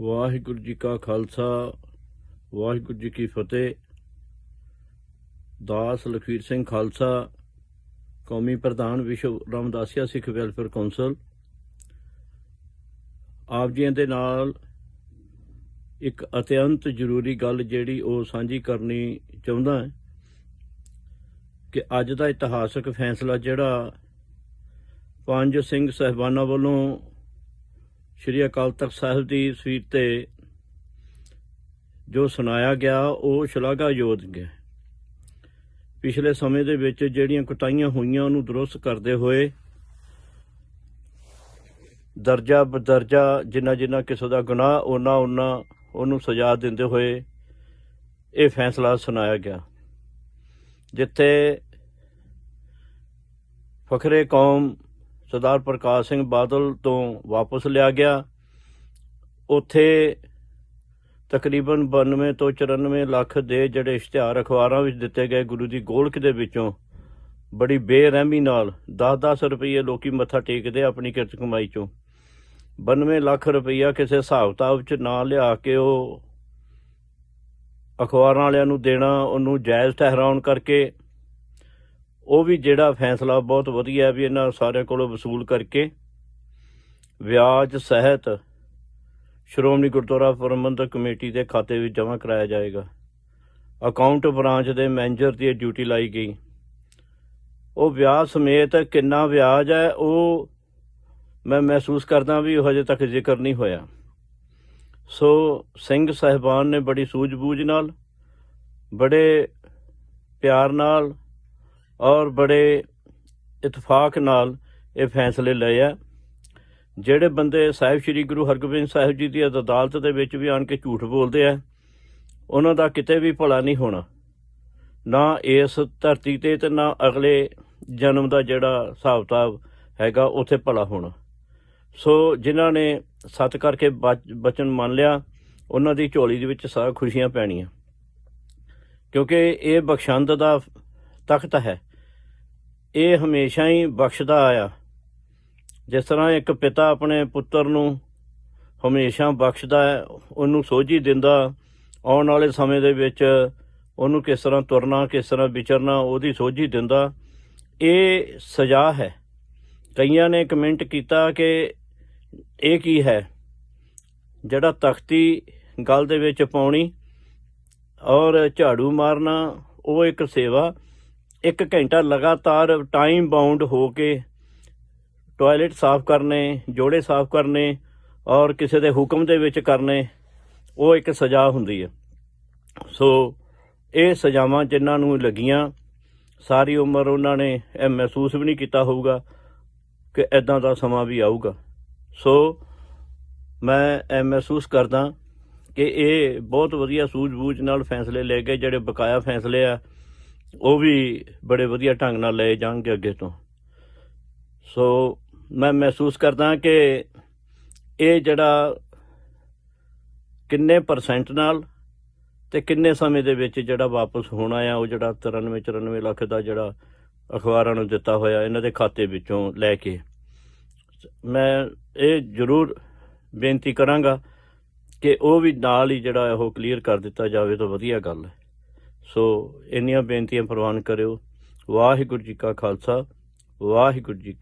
ਵਾਹਿਗੁਰੂ ਜੀ ਕਾ ਖਾਲਸਾ, ਵਾਹਿਗੁਰੂ ਜੀ ਕੀ ਫਤਿਹ। ਦਾਸ ਲਖਵੀਰ ਸਿੰਘ ਖਾਲਸਾ, ਕੌਮੀ ਪ੍ਰਧਾਨ ਵਿਸ਼ਵ ਰਾਮਦਾਸੀਆ ਸਿੱਖ ਵੈਲਫੇਅਰ ਕੌਂਸਲ। ਆਪ ਜੀਆਂ ਦੇ ਨਾਲ ਇੱਕ ਅਤਿਅੰਤ ਜ਼ਰੂਰੀ ਗੱਲ ਜਿਹੜੀ ਉਹ ਸਾਂਝੀ ਕਰਨੀ ਚਾਹੁੰਦਾ ਹਾਂ, ਕਿ ਅੱਜ ਦਾ ਇਤਿਹਾਸਕ ਫੈਸਲਾ ਜਿਹੜਾ ਪੰਜ ਸਿੰਘ ਸਹਿਬਾਨਾਂ ਵੱਲੋਂ ਸ਼੍ਰੀ ਅਕਾਲ ਤਖਤ ਸਾਹਿਬ ਦੀ ਸੀਟ ਤੇ ਜੋ ਸੁਣਾਇਆ ਗਿਆ, ਉਹ ਸ਼ਲਾਘਾਯੋਗ ਹੈ। ਪਿਛਲੇ ਸਮੇਂ ਦੇ ਵਿੱਚ ਜਿਹੜੀਆਂ ਕੁਤਾਈਆਂ ਹੋਈਆਂ, ਉਹਨੂੰ ਦਰੁਸਤ ਕਰਦੇ ਹੋਏ ਦਰਜਾ ਬਦਰਜਾ ਜਿੰਨਾ ਜਿੰਨਾ ਕਿਸੇ ਦਾ ਗੁਨਾਹ ਉਹਨਾਂ ਉਹਨਾਂ ਉਹਨੂੰ ਸਜ਼ਾ ਦਿੰਦੇ ਹੋਏ ਇਹ ਫੈਸਲਾ ਸੁਣਾਇਆ ਗਿਆ। ਜਿੱਥੇ ਫਖਰੇ ਕੌਮ ਸਰਦਾਰ ਪ੍ਰਕਾਸ਼ ਸਿੰਘ ਬਾਦਲ ਤੋਂ ਵਾਪਸ ਲਿਆ ਗਿਆ। ਉੱਥੇ ਤਕਰੀਬਨ 92 ਤੋਂ 94 ਲੱਖ ਦੇ ਜਿਹੜੇ ਇਸ਼ਤਿਹਾਰ ਅਖਬਾਰਾਂ ਵਿੱਚ ਦਿੱਤੇ ਗਏ ਗੁਰੂ ਦੀ ਗੋਲਕ ਦੇ ਵਿੱਚੋਂ ਬੜੀ ਬੇਰਹਿਮੀ ਨਾਲ 10-10 ਰੁਪਏ ਲੋਕੀ ਮੱਥਾ ਟੇਕਦੇ ਆਪਣੀ ਕਿਰਤ ਕਮਾਈ ਚੋਂ। 92 ਲੱਖ ਰੁਪਈਆ ਕਿਸੇ ਹਿਸਾਬ ਕਿਤਾਬ 'ਚ ਨਾ ਲਿਆ ਕੇ ਉਹ ਅਖਬਾਰਾਂ ਵਾਲਿਆਂ ਨੂੰ ਦੇਣਾ, ਉਹਨੂੰ ਜਾਇਜ਼ ਠਹਿਰਾਉਣ ਕਰਕੇ ਉਹ ਵੀ ਜਿਹੜਾ ਫੈਸਲਾ ਬਹੁਤ ਵਧੀਆ ਵੀ ਇਹਨਾਂ ਸਾਰਿਆਂ ਕੋਲੋਂ ਵਸੂਲ ਕਰਕੇ ਵਿਆਜ ਸਹਿਤ ਸ਼੍ਰੋਮਣੀ ਗੁਰਦੁਆਰਾ ਪ੍ਰਬੰਧਕ ਕਮੇਟੀ ਦੇ ਖਾਤੇ ਵਿੱਚ ਜਮ੍ਹਾਂ ਕਰਾਇਆ ਜਾਏਗਾ। ਅਕਾਊਂਟ ਬ੍ਰਾਂਚ ਦੇ ਮੈਨੇਜਰ ਦੀ ਡਿਊਟੀ ਲਾਈ ਗਈ। ਉਹ ਵਿਆਜ ਸਮੇਤ ਕਿੰਨਾ ਵਿਆਜ ਹੈ, ਉਹ ਮੈਂ ਮਹਿਸੂਸ ਕਰਦਾ ਵੀ ਉਹ ਹਜੇ ਤੱਕ ਜ਼ਿਕਰ ਨਹੀਂ ਹੋਇਆ। ਸੋ ਸਿੰਘ ਸਹਿਬਾਨ ਨੇ ਬੜੀ ਸੂਝ-ਬੂਝ ਨਾਲ, ਬੜੇ ਪਿਆਰ ਨਾਲ ਔਰ ਬੜੇ ਇਤਫਾਕ ਨਾਲ ਇਹ ਫੈਸਲੇ ਲਏ ਆ। ਜਿਹੜੇ ਬੰਦੇ ਸਾਹਿਬ ਸ੍ਰੀ ਗੁਰੂ ਹਰਗੋਬਿੰਦ ਸਾਹਿਬ ਜੀ ਦੀ ਅਦਾਲਤ ਦੇ ਵਿੱਚ ਵੀ ਆਣ ਕੇ ਝੂਠ ਬੋਲਦੇ ਆ, ਉਹਨਾਂ ਦਾ ਕਿਤੇ ਵੀ ਭਲਾ ਨਹੀਂ ਹੋਣਾ। ਨਾ ਇਸ ਧਰਤੀ ਤੇ ਤੇ ਨਾ ਅਗਲੇ ਜਨਮ ਦਾ ਜਿਹੜਾ ਹਿਸਾਬ ਕਿਤਾਬ ਹੈਗਾ, ਉੱਥੇ ਭਲਾ ਹੋਣਾ। ਸੋ ਜਿਨ੍ਹਾਂ ਨੇ ਸਤ ਕਰਕੇ ਬਚ- ਬਚਨ ਮੰਨ ਲਿਆ, ਉਹਨਾਂ ਦੀ ਝੋਲੀ ਦੇ ਵਿੱਚ ਸਾਰਾ ਖੁਸ਼ੀਆਂ ਪੈਣੀਆਂ। ਕਿਉਂਕਿ ਇਹ ਬਖਸ਼ੰਦ ਦਾ ਤਖਤ ਹੈ। ਇਹ ਹਮੇਸ਼ਾ ਹੀ ਬਖਸ਼ਦਾ ਆਇਆ। ਜਿਸ ਤਰ੍ਹਾਂ ਇੱਕ ਪਿਤਾ ਆਪਣੇ ਪੁੱਤਰ ਨੂੰ ਹਮੇਸ਼ਾ ਬਖਸ਼ਦਾ ਹੈ, ਉਹਨੂੰ ਸੋਝੀ ਦਿੰਦਾ, ਆਉਣ ਵਾਲੇ ਸਮੇਂ ਦੇ ਵਿੱਚ ਉਹਨੂੰ ਕਿਸ ਤਰ੍ਹਾਂ ਤੁਰਨਾ, ਕਿਸ ਤਰ੍ਹਾਂ ਵਿਚਰਨਾ, ਉਹਦੀ ਸੋਝੀ ਦਿੰਦਾ। ਇਹ ਸਜ਼ਾ ਹੈ। ਕਈਆਂ ਨੇ ਕਮੈਂਟ ਕੀਤਾ ਕਿ ਇਹ ਕੀ ਹੈ? ਜਿਹੜਾ ਤਖਤੀ ਗੱਲ ਦੇ ਵਿੱਚ ਪਾਉਣੀ ਔਰ ਝਾੜੂ ਮਾਰਨਾ, ਉਹ ਇੱਕ ਸੇਵਾ ਇੱਕ ਘੰਟਾ ਲਗਾਤਾਰ ਟਾਈਮ ਬਾਉਂਡ ਹੋ ਕੇ ਟਾਇਲਟ ਸਾਫ਼ ਕਰਨੇ, ਜੋੜੇ ਸਾਫ਼ ਕਰਨੇ ਔਰ ਕਿਸੇ ਦੇ ਹੁਕਮ ਦੇ ਵਿੱਚ ਕਰਨੇ, ਉਹ ਇੱਕ ਸਜ਼ਾ ਹੁੰਦੀ ਹੈ। ਸੋ ਇਹ ਸਜ਼ਾਵਾਂ ਜਿਨ੍ਹਾਂ ਨੂੰ ਲੱਗੀਆਂ, ਸਾਰੀ ਉਮਰ ਉਹਨਾਂ ਨੇ ਇਹ ਮਹਿਸੂਸ ਵੀ ਨਹੀਂ ਕੀਤਾ ਹੋਊਗਾ ਕਿ ਐਦਾਂ ਦਾ ਸਮਾਂ ਵੀ ਆਊਗਾ। ਸੋ ਮੈਂ ਇਹ ਮਹਿਸੂਸ ਕਰਦਾ ਕਿ ਇਹ ਬਹੁਤ ਵਧੀਆ ਸੂਝ-ਬੂਝ ਨਾਲ ਫੈਸਲੇ ਲੈ ਕੇ ਜਿਹੜੇ ਬਕਾਇਆ ਫੈਸਲੇ ਆ ਉਹ ਵੀ ਬੜੇ ਵਧੀਆ ਢੰਗ ਨਾਲ ਲਏ ਜਾਣਗੇ ਅੱਗੇ ਤੋਂ। ਸੋ ਮੈਂ ਮਹਿਸੂਸ ਕਰਦਾ ਕਿ ਇਹ ਜਿਹੜਾ ਕਿੰਨੇ ਪਰਸੈਂਟ ਨਾਲ ਤੇ ਕਿੰਨੇ ਸਮੇਂ ਦੇ ਵਿੱਚ ਜਿਹੜਾ ਵਾਪਸ ਹੋਣਾ ਆ, ਉਹ ਜਿਹੜਾ 93 94 ਲੱਖ ਦਾ ਜਿਹੜਾ ਅਖਬਾਰਾਂ ਨੂੰ ਦਿੱਤਾ ਹੋਇਆ, ਇਹਨਾਂ ਦੇ ਖਾਤੇ ਵਿੱਚੋਂ ਲੈ ਕੇ। ਮੈਂ ਇਹ ਜ਼ਰੂਰ ਬੇਨਤੀ ਕਰਾਂਗਾ ਕਿ ਉਹ ਵੀ ਨਾਲ ਹੀ ਜਿਹੜਾ ਉਹ ਕਲੀਅਰ ਕਰ ਦਿੱਤਾ ਜਾਵੇ ਤਾਂ ਵਧੀਆ ਗੱਲ ਹੈ। ਸੋ ਇੰਨੀਆਂ ਬੇਨਤੀਆਂ ਪ੍ਰਵਾਨ ਕਰਿਓ। ਵਾਹਿਗੁਰੂ ਜੀ ਕਾ ਖਾਲਸਾ ਵਾਹਿਗੁਰੂ ਜੀ ਕੀ